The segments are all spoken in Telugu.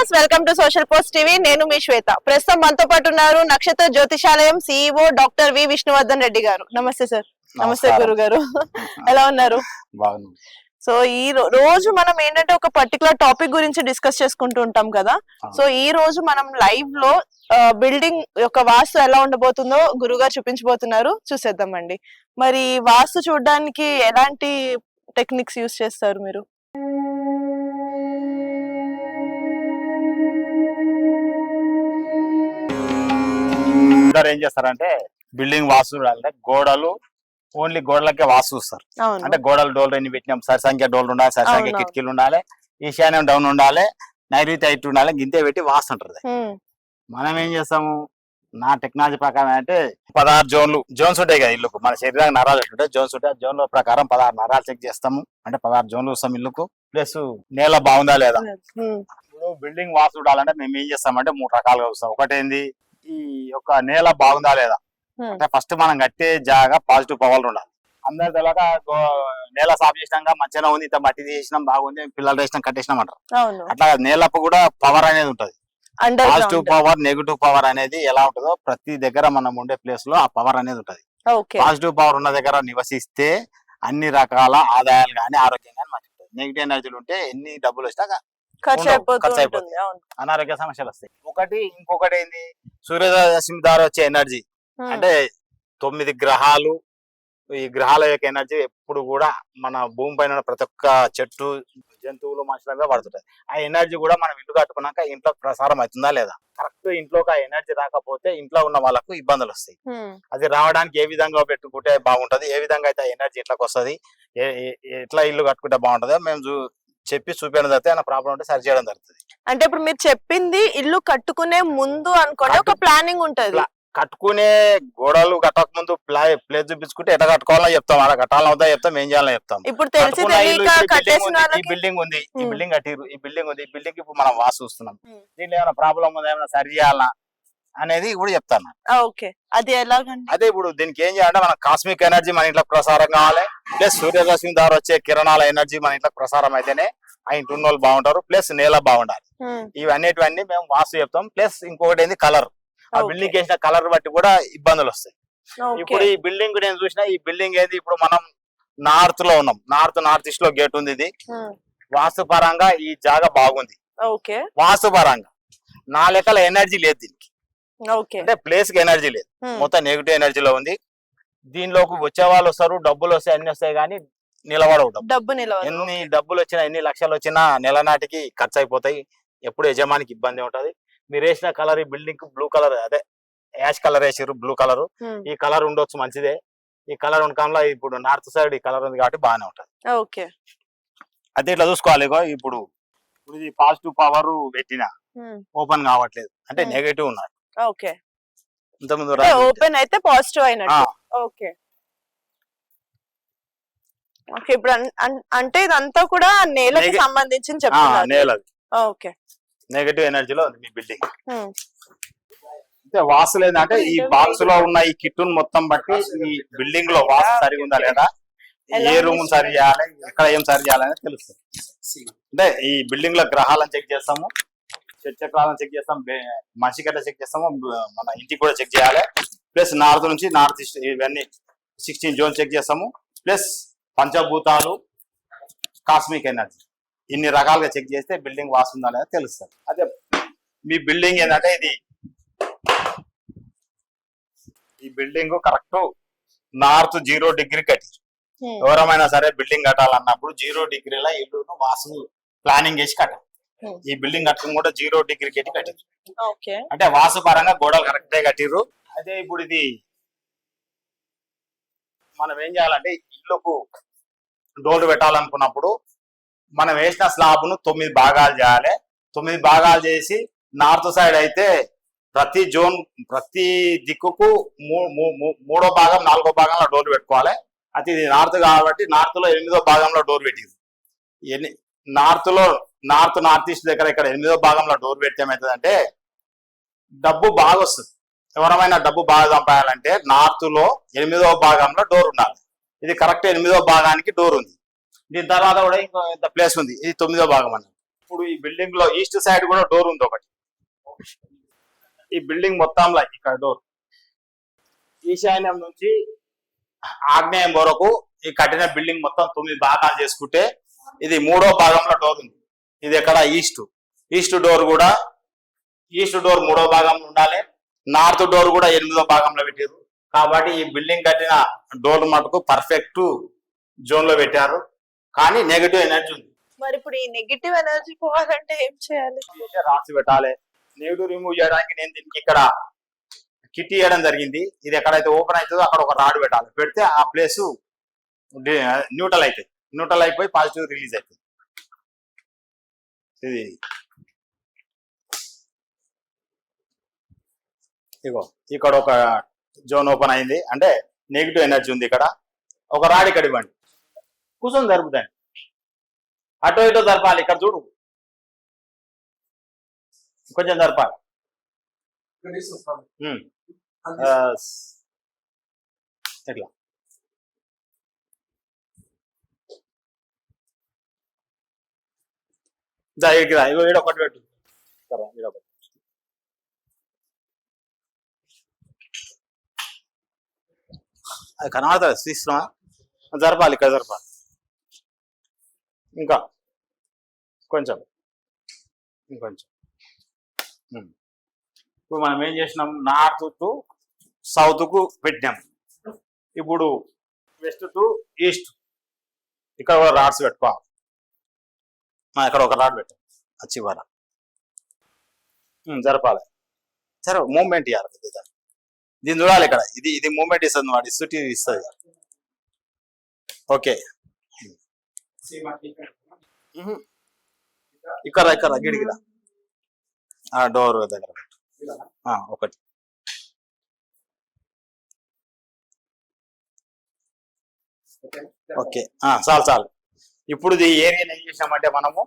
Viewers welcome to social post TV. నేను మీ శ్వేత. ప్రస్తుతం మనతో పాటు ఉన్నారు Nakshatra Jyotishalayam CEO doctor V Vishnuvardhan Reddy గారు. నమస్తే సార్. నమస్తే. గురు గారు ఎలా ఉన్నారు? సో ఈ రోజు మనం ఏంటంటే ఒక పర్టికులర్ టాపిక్ గురించి డిస్కస్ చేసుకుంటూ ఉంటాం కదా. సో ఈ రోజు మనం లైవ్లో బిల్డింగ్ యొక్క వాస్తు ఎలా ఉండబోతుందో గురుగారు చూపించబోతున్నారు. చూసేద్దామండి. మరి వాస్తు చూడడానికి ఎలాంటి టెక్నిక్స్ యూస్ చేస్తారు మీరు? అందరు ఏం చేస్తారంటే బిల్డింగ్ వాస్తు చూడాలంటే గోడలు ఓన్లీ గోడలకే వాస్తు చూస్తారు. అంటే గోడలు డోర్లు ఎన్ని పెట్టినాం? సరి సంఖ్య డోర్లు ఉండాలి సరి సంఖ్య. కిటికీలు ఉండాలి ఈశాన్యం డౌన్ ఉండాలి నైరుతి హైట్ ఉండాలి గింతే పెట్టి వాస్తు అంటారు హ్మ్. మనం ఏం చేస్తాము? నా టెక్నాలజీ ప్రకారం అంటే పదహారు జోన్లు జోన్స్ ఉంటాయి కదా ఇల్లుకు. మన శరీరానికి నరాలు ఎట్లుంటాయి జోన్స్ ఉంటాయి. ఆ జోన్ల ప్రకారం పదహారు నరాలు చెక్ చేస్తాము. అంటే పదహారు జోన్లు వస్తాం ఇల్లుకు. ప్లస్ నేల బాగుందా లేదా. ఇప్పుడు బిల్డింగ్ వాస్తు చూడాలంటే మేము ఏం చేస్తామంటే మూడు రకాలుగా చూస్తాం. ఒకటేంది? ఈ యొక్క నేల బాగుందా లేదా. అంటే ఫస్ట్ మనం కట్టే జాగా పాజిటివ్ పవర్ ఉండాలి. అందరు తెలక నేల సాఫ్ చేసినాక మంచిగా ఉంది ఇంత మట్టి చేసినాం బాగుంది పిల్లలు వేసినాం కట్టేసినాం అంటారు. అట్లా నేలకు కూడా పవర్ అనేది ఉంటది. పాజిటివ్ పవర్ నెగిటివ్ పవర్ అనేది ఎలా ఉంటుందో ప్రతి దగ్గర మనం ఉండే ప్లేస్లో ఆ పవర్ అనేది ఉంటది. పాజిటివ్ పవర్ ఉన్న దగ్గర నివసిస్తే అన్ని రకాల ఆదాయాలు కానీ ఆరోగ్యం కానీ మంచిగా ఉంటుంది నెగిటివ్ ఎనర్జీలు ఉంటే ఎన్ని డబ్బులు వచ్చినా ఖర్చు ఉండవు, అయిపోతూ ఖర్చు ఉంటుంది అవును. అనారోగ్య సమస్యలు వస్తాయి. ఒకటి ఇంకొకటి ఏంది? సూర్యరశ్మి ద్వారా వచ్చే ఎనర్జీ. అంటే తొమ్మిది గ్రహాలు ఈ గ్రహాల యొక్క ఎనర్జీ ఎప్పుడు కూడా మన భూమి పైన ప్రతి ఒక్క చెట్టు జంతువులు మనుషుల మీద పడుతుంటది ఆ ఎనర్జీ కూడా మనం ఇల్లు కట్టుకున్నాక ఇంట్లో ప్రసారం అవుతుందా లేదా? కరెక్ట్ ఇంట్లోకి ఆ ఎనర్జీ రాకపోతే ఇంట్లో ఉన్న వాళ్ళకు ఇబ్బందులు వస్తాయి. అది రావడానికి ఏ విధంగా పెట్టుకుంటే బాగుంటది? ఏ విధంగా అయితే ఆ ఎనర్జీ ఇట్లకి వస్తుంది? ఎట్లా ఇల్లు కట్టుకుంటే బాగుంటుందో మేము చెప్పి చూపించడం జరిగితే ఏమైనా ప్రాబ్లం ఉంటే సరి చేయడం జరుగుతుంది. అంటే ఇప్పుడు మీరు చెప్పింది ఇల్లు కట్టుకునే ముందు అనుకోండి ఒక ప్లానింగ్ ఉంటది. కట్టుకునే గోడలు కట్టక ముందు ప్లా ప్లేస్ చూపించుకుంటే ఎట్లా కట్టుకోవాలని చెప్తాం. అలా కట్టాలని అవుతా చెప్తాం ఏం చేయాలని చెప్తాం. ఇప్పుడు తెలిసి ఈ బిల్డింగ్ ఉంది, ఈ బిల్డింగ్ ఉంది ఈ. బిల్డింగ్ కట్టిరు ఈ బిల్డింగ్ ఉంది ఈ బిల్డింగ్ ఇప్పుడు మనం వాసు చూస్తున్నాం. దీంట్లో ఏమైనా ప్రాబ్లం ఉందా? ఏమైనా సరి చేయాలా అనేది కూడా చెప్తాను. ఓకే. అది ఎలాగండి? అదే ఇప్పుడు దీనికి ఏం చేయాలంటే మన కాస్మిక్ ఎనర్జీ మన ఇంట్లో ప్రసారం కావాలి. ప్లస్ సూర్యరశ్మి ద్వారా వచ్చే కిరణాల ఎనర్జీ మన ఇంట్లో ప్రసారం అయితేనే ఆ ఇంటి ఉన్న వాళ్ళు బాగుంటారు. ప్లస్ నేల బాగుండాలి. హ్మ్. ఇవన్నిటివన్నీ మేము వాస్తు చెప్తాం. ప్లస్ ఇంకొకటి ఏంది? కలర్ ఆ. బిల్డింగ్ వేసిన కలర్ బట్టి కూడా ఇబ్బందులు వస్తాయి. ఇప్పుడు ఈ బిల్డింగ్ నేను చూసిన ఈ బిల్డింగ్ ఏది? ఇప్పుడు మనం నార్త్లో ఉన్నాం. నార్త్ నార్త్ ఈస్ట్లో గేట్ ఉంది ఇది. వాస్తు పరంగా ఈ జాగా బాగుంది. వాస్తు పరంగా నా లెక్కల ఎనర్జీ లేదు అంటే ప్లేస్కి ఎనర్జీ లేదు. మొత్తం నెగిటివ్ ఎనర్జీలో ఉంది. దీనిలోకి వచ్చే వాళ్ళు వస్తారు డబ్బులు వస్తాయి అన్ని వస్తాయి కానీ నిలబడవు డబ్బు ఎన్ని డబ్బులు వచ్చినా ఎన్ని లక్షలు వచ్చినా నెల నాటికి ఖర్చు అయిపోతాయి ఎప్పుడు యజమానికి ఇబ్బంది ఉంటది. మీరు వేసిన కలర్ ఈ బిల్డింగ్ బ్లూ కలర్ అదే యాష్ కలర్ వేసారు బ్లూ కలర్. ఈ కలర్ ఉండొచ్చు మంచిదే. ఈ కలర్ ఉండకంలో ఇప్పుడు నార్త్ సైడ్ ఈ కలర్ ఉంది కాబట్టి బాగానే ఉంటది. ఓకే. అదే ఇట్లా చూసుకోవాలి ఇప్పుడు ఇప్పుడు ఇది పాజిటివ్ పవర్ పెట్టిన. ఓపెన్ కావట్లేదు. అంటే. నెగటివ్ ఉన్నది. ఓకే. ఇంతకుముందు ఓపెన్ అయితే పాజిటివ్ అయినట్టు. ఓకే. ఓకే ఇప్పుడు అంటే ఇదంతా కూడా నేలకి నేగ- సంబంధించి ఆ, చెప్తున్నారు. ఓకే. నెగటివ్ ఎనర్జీలో ఉంది మీ బిల్డింగ్. అంటే వాసు లేదంటే ఈ బాక్స్లో ఉన్న ఈ కిట్టును మొత్తం బట్టి ఈ బిల్డింగ్లో వాసు సరిగా ఉందా లేదా? ఏ రూమ్ సరి చేయాలి ఎక్కడ ఏం సరి చేయాలని తెలుస్తుంది. అంటే ఈ బిల్డింగ్లో గ్రహాలను చెక్ చేస్తాము. చక్రాలను చెక్ చేస్తాం. మనిషికి ఎట్లా చెక్ చేస్తాము మన ఇంటికి కూడా చెక్ చేయాలి. ప్లస్ నార్త్ నుంచి నార్త్ ఈస్ట్ ఇవన్నీ సిక్స్టీన్ జోన్ చెక్ చేస్తాము. ప్లస్ పంచభూతాలు కాస్మిక్ ఎనర్జీ ఇన్ని రకాలుగా చెక్ చేస్తే బిల్డింగ్ వాస్తుందా లేదా తెలుస్తుంది. అదే మీ బిల్డింగ్ ఏంటంటే ఇది. ఈ building correct north zero degree కట్టి. హ్మ్. ఎవరమైనా సరే బిల్డింగ్ కట్టాలన్నప్పుడు జీరో డిగ్రీల ఇల్లును వాసు ప్లానింగ్ చేసి కట్టాలి. Hmm. ఈ బిల్డింగ్ కట్టడం కూడా జీరో డిగ్రీ కట్టి కట్టారు అంటే వాసు పరంగా గోడలు కరెక్టే కట్టిర్రు. అదే ఇప్పుడు ఇది మనం ఏం చేయాలంటే ఇల్లుకు డోర్లు పెట్టాలనుకున్నప్పుడు మనం వేసిన స్లాబ్ను తొమ్మిది భాగాలు చేయాలి. తొమ్మిది భాగాలు చేసి నార్త్ సైడ్ అయితే ప్రతి జోన్ ప్రతి దిక్కుకు మూడో భాగం నాలుగో భాగంలో డోర్ పెట్టుకోవాలి. అది ఇది నార్త్ కాబట్టి నార్త్లో ఎనిమిదో భాగంలో డోర్ పెట్టింది ఎన్ని నార్త్లో నార్త్ నార్త్ ఈస్ట్ దగ్గర ఇక్కడ ఎనిమిదో భాగంలో డోర్ పెడితే ఏమవుతుందంటే డబ్బు బాగా వస్తుంది. ఎవరమైనా డబ్బు బాగా సంపాయాలంటే నార్త్లో ఎనిమిదో భాగంలో డోర్ ఉండాలి. ఇది కరెక్ట్ ఎనిమిదో భాగానికి డోర్ ఉంది. దీని తర్వాత కూడా ఇంకో ఇంత ప్లేస్ ఉంది. ఇది తొమ్మిదో భాగం అన్నది ఇప్పుడు ఈ బిల్డింగ్లో ఈస్ట్ సైడ్ కూడా డోర్ ఉంది ఒకటి. ఈ బిల్డింగ్ మొత్తంలో ఇక్కడ డోర్. ఈశాన్యం నుంచి ఆగ్నేయం వరకు ఈ కట్టిన బిల్డింగ్ మొత్తం తొమ్మిది భాగాలు చేసుకుంటే ఇది మూడో భాగంలో డోర్ ఉంది. ఇది ఎక్కడ? ఈస్ట్. ఈస్ట్ డోర్ కూడా ఈస్ట్ డోర్ మూడో భాగంలో ఉండాలి. నార్త్ డోర్ కూడా ఎనిమిదో భాగంలో పెట్టారు. కాబట్టి ఈ బిల్డింగ్ కట్టిన డోర్ మటుకు పర్ఫెక్ట్ జోన్లో పెట్టారు. కానీ నెగటివ్ ఎనర్జీ ఉంది. మరి ఇప్పుడు ఈ నెగిటివ్ ఎనర్జీ పోవాలంటే ఏం చేయాలి? రాసి పెట్టాలి. నెగిటివ్ రిమూవ్ చేయడానికి నేను దీనికి ఇక్కడ కిట్ ఇవ్వడం జరిగింది. ఇది ఎక్కడైతే ఓపెన్ అవుతుందో అక్కడ ఒక రాడ్ పెట్టాలి. పెడితే ఆ ప్లేస్ న్యూట్రల్ అవుతుంది న్యూట్రల్ అయిపోయి పాజిటివ్ రిలీజ్ అవుతుంది. ఇది ఇగో ఇక్కడ ఒక జోన్ ఓపెన్ అయింది. అంటే నెగిటివ్ ఎనర్జీ ఉంది ఇక్కడ. ఒక రాడ్ ఇక్కడ ఇవ్వండి. కూర్చొని జరుపుతాండి అటో ఇటో జరపాలి. ఇక్కడ చూడు. కొంచెం జరపాలి. ఇట్లా దా ఇక్కడ ఇగో ఈడ ఒకటి పెట్టు. సరే, ఈడ ఒకటి. అది కనబడతా తీస్తున్నా జరపాలి ఇక్కడ జరపాలి. ఇంకా? కొంచెం. ఇంకొంచెం. ఇప్పుడు మనం ఏం చేసినాం? నార్త్ టు సౌత్కు పెట్టినాం. ఇప్పుడు వెస్ట్ టు ఈస్ట్. ఇక్కడ కూడా రాడ్స్ పెట్టుకోవాలి. ఇక్కడ ఒక రాడ్ పెట్టాం. వచ్చి జరపాలి. సరే మూమెంట్ ఇవ్వాలి దీన్ని చూడాలి ఇక్కడ. ఇది ఇది మూమెంట్ ఇస్తుంది వాడు ఇస్తుంది ఇస్తుంది. ఓకే. ఇక్కడ ఇక్కడ గిడిగిరా ఆ డోర్ దగ్గర ఒకటి. ఓకే. చాలు చాలు. ఇప్పుడు ఏరియాని ఏం చేసామంటే మనము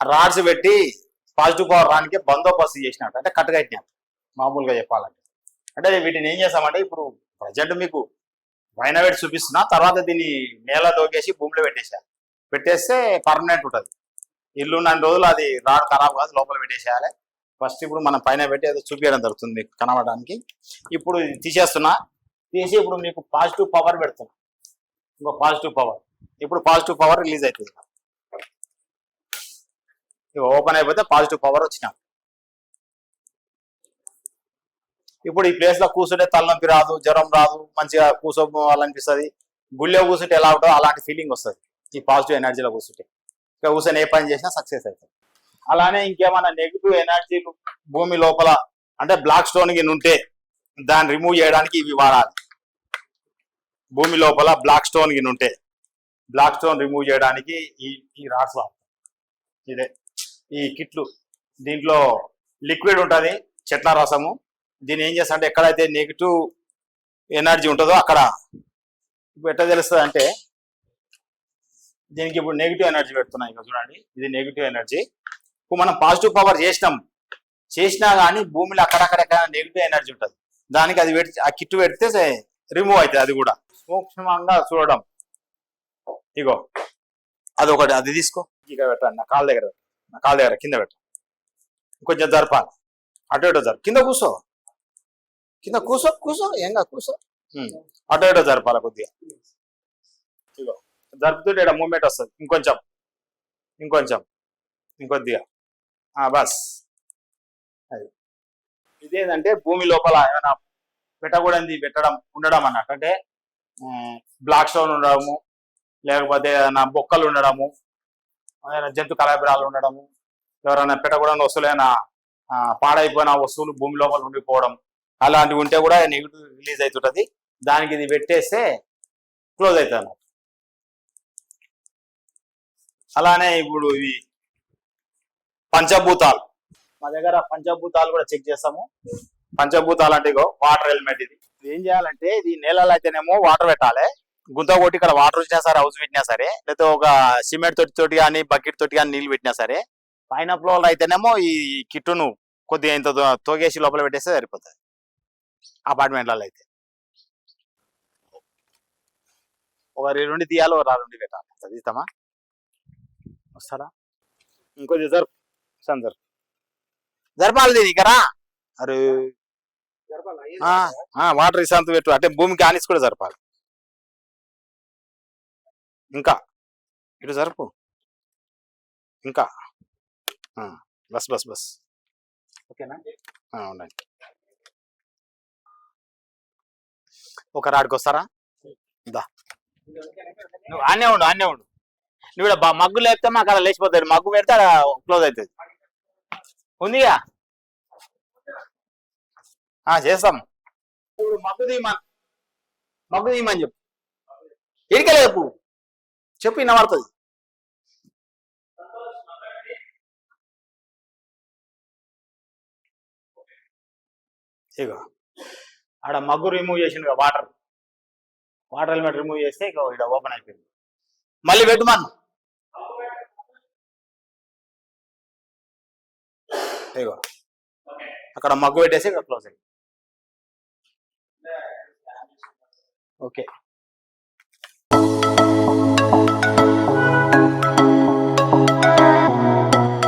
రాడ్స్ పెట్టి పాజిటివ్ పవర్ రానికి బందోబస్తు చేసినట్టు అంటే కట్టగట్టినాం మామూలుగా చెప్పాలంటే. అంటే వీటిని ఏం చేస్తామంటే ఇప్పుడు ప్రజెంట్ మీకు పైన పెట్టి చూపిస్తున్నా తర్వాత దీన్ని నేలలోకేసి భూమిలో పెట్టేసేయాలి పెట్టేస్తే పర్మనెంట్ ఉంటుంది. ఇల్లు నాలుగు రోజులు అది రాడ్ ఖరాబ్ కాదు లోపల పెట్టేసేయాలి. ఫస్ట్ ఇప్పుడు మనం పైన పెట్టి ఏదో చూపించడం జరుగుతుంది మీకు కనబడడానికి. ఇప్పుడు తీసేస్తున్నా. తీసి ఇప్పుడు మీకు పాజిటివ్ పవర్ పెడుతున్నా. ఇంకో పాజిటివ్ పవర్. ఇప్పుడు పాజిటివ్ పవర్ రిలీజ్ అవుతుంది ఇక ఓపెన్ అయిపోతే పాజిటివ్ పవర్ వచ్చినాం. ఇప్పుడు ఈ ప్లేస్లో కూర్చుంటే తలనొప్పి రాదు జ్వరం రాదు మంచిగా కూర్చోవాలనిపిస్తుంది గుళ్ళో కూర్చుంటే ఎలా ఉంటుందో అలాంటి ఫీలింగ్ వస్తుంది. ఈ పాజిటివ్ ఎనర్జీలో కూర్చుంటే ఇక కూర్చొని ఏ పని చేసినా సక్సెస్ అవుతుంది. అలానే ఇంకేమైనా నెగిటివ్ ఎనర్జీలు భూమి లోపల అంటే బ్లాక్ స్టోన్ గిన్ ఉంటే దాన్ని రిమూవ్ చేయడానికి ఇవి వాడాలి. భూమి లోపల బ్లాక్ స్టోన్ గిన్ ఉంటే. బ్లాక్ స్టోన్ రిమూవ్ చేయడానికి ఈ ఈ రాడ్స్ వాడతాం. ఇదే. ఈ కిట్లు దీంట్లో లిక్విడ్ ఉంటుంది చెట్ల రసము. దీన్ని ఏం చేస్తా అంటే ఎక్కడైతే నెగిటివ్ ఎనర్జీ ఉంటుందో అక్కడ ఇప్పుడు ఎట్లా తెలుస్తుంది అంటే దీనికి ఇప్పుడు నెగిటివ్ ఎనర్జీ పెడుతున్నాం ఇక చూడండి. ఇది నెగిటివ్ ఎనర్జీ. ఇప్పుడు మనం పాజిటివ్ పవర్ చేసినాం. చేసినా కానీ భూమిలో అక్కడక్కడెక్కడ నెగిటివ్ ఎనర్జీ ఉంటుంది. దానికి అది పెడితే ఆ కిట్ పెడితే రిమూవ్ అవుతుంది అది కూడా. సూక్ష్మంగా చూడడం. ఇగో అది ఒకటి అది తీసుకో. ఇక పెట్టండి నా కాళ్ళ దగ్గర నా కాళ్ళ దగ్గర కింద పెట్టాలి కొంచెం జరపాలి. అటు ఇటు జరప కింద కూర్చో కింద కూర్చో కూర్చో ఏం కూర్చో అటు ఇటు జరపాలి కొద్దిగా. ఇగో జరుపుతుంటే ఇక్కడ మూమెంట్ వస్తుంది. ఇంకొంచెం. ఇంకొంచెం. ఇంకొద్దిగా. బస్. అది. ఇదేంటంటే భూమి లోపల ఏమైనా పెట్టకూడదు పెట్టడం ఉండడం అన్నట్టు. అంటే బ్లాక్ స్టోన్ ఉండడము లేకపోతే ఏదైనా బొక్కలు ఉండడము ఏదైనా జంతు కలబరాలు ఉండడము ఎవరైనా పెట్టకూడని వస్తువులైనా పాడైపోయిన వస్తువులు భూమి లోపల ఉండిపోవడం అలాంటివి ఉంటే కూడా నెగిటివ్ రిలీజ్ అవుతుంటది. దానికి ఇది పెట్టేస్తే క్లోజ్ అవుతుంది అన్నమాట అలానే ఇప్పుడు ఇవి పంచభూతాలు. మా దగ్గర పంచభూతాలు కూడా చెక్ చేస్తాము. పంచభూతాలు అంటే ఇగో వాటర్ హెల్మెట్ ఇది. ఇది ఏం చేయాలంటే ఇది నేలలో అయితేనేమో వాటర్ పెట్టాలి. గుంత కొట్టి ఇక్కడ వాటర్ వచ్చినా సరే హౌస్ పెట్టినా సరే లేకపోతే ఒక సిమెంట్ తోటి తోటి కానీ బకెట్ తోటి కానీ నీళ్ళు పెట్టినా సరే పైన ఫ్లోర్ అయితేనేమో ఈ కిట్టును కొద్దిగా ఇంత తోగేసి లోపల పెట్టేస్తే సరిపోతుంది. అపార్ట్మెంట్లలో అయితే. ఒక రెండు తీయాలి ఒక రెండు పెట్టాలి. అంత తీస్తామా? వస్తారా? ఇంకొద్ది జరుపు సందర్ జరపాలి దీని ఇక్కడ. అరే. వాటర్ ఇసాంత పెట్టు. అంటే భూమికి ఆనిసి కూడా జరపాలి ఇంకా. ఇటు జరుపు. ఇంకా. బస్ బస్ బస్. ఓకేనా? ఉండండి. ఒక రాడికి వస్తారా దా. నువ్వు ఆనే ఉండు ఆనే ఉండు. నువ్వు బ- మగ్గు లేపితే మాకు అలా లేచిపోతాడు మగ్గు పెడితే అలా క్లోజ్ అవుతుంది ఉందిగా? ఆ, చేస్తాం. ఇప్పుడు మగ్గు తీయమని. మగ్గు తీయమని చెప్పు. ఇడికలే చెప్పు చెప్పు వినబడుతుంది ఆడ మగ్గు రిమూవ్ చేసిండు వాటర్ వాటర్ హెల్మెట్ రిమూవ్ చేస్తే ఇక ఇక్కడ ఓపెన్ అయిపోయింది. మళ్ళీ పెట్టుమను ఇగో అక్కడ మగ్గు పెట్టేసి ఇక క్లోజ్ అయ్యింది ఓకే.